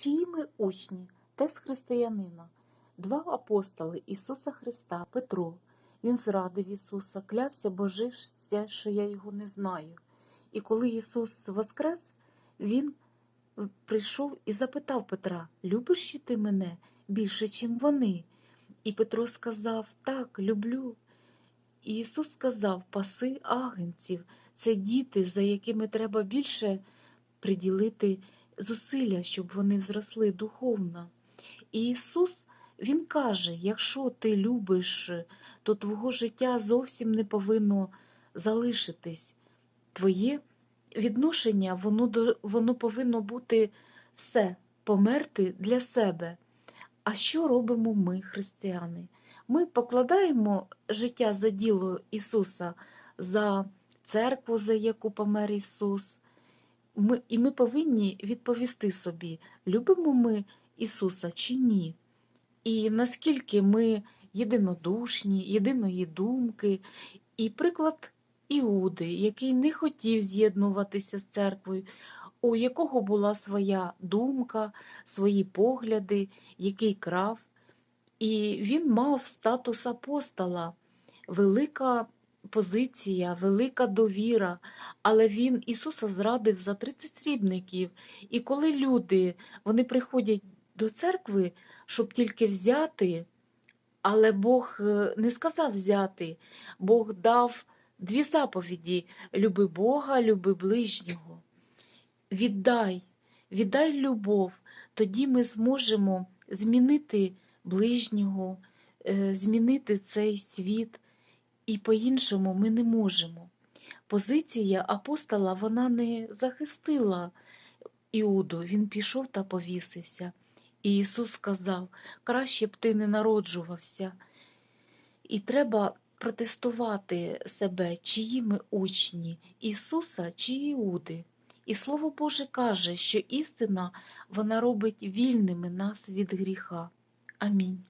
Чиї ми учні, тест християнина, два апостоли Ісуса Христа, Петро. Він зрадив Ісуса, клявся, божився, що я його не знаю. І коли Ісус воскрес, Він прийшов і запитав Петра: Любиш ще ти мене більше, чим вони? І Петро сказав: Так, люблю. І Ісус сказав: Паси агенців, це діти, за якими треба більше приділити зусилля, щоб вони зросли духовно. І Ісус, Він каже: якщо ти любиш, то твого життя зовсім не повинно залишитись. Твоє відношення, воно, воно повинно бути все, померти для себе. А що робимо ми, християни? Ми покладаємо життя за діло Ісуса, за церкву, за яку помер Ісус. Ми, і ми повинні відповісти собі, любимо ми Ісуса чи ні. І наскільки ми єдинодушні, єдиної думки, і приклад Іуди, який не хотів з'єднуватися з церквою, у якого була своя думка, свої погляди, який крав. І він мав статус апостола, велика позиція, велика довіра, але він Ісуса зрадив за 30 срібників. І коли люди вони приходять до церкви, щоб тільки взяти, але Бог е, не сказав взяти, Бог дав дві заповіді: люби Бога, люби ближнього. Віддай, віддай любов, тоді ми зможемо змінити ближнього, е, змінити цей світ, і по-іншому ми не можемо. Позиція апостола вона не захистила Іуду, він пішов та повісився. І Ісус сказав, краще б ти не народжувався. І треба протестувати себе, чиї ми учні, Ісуса чи Іуди. І Слово Боже каже, що істина вона робить вільними нас від гріха. Амінь.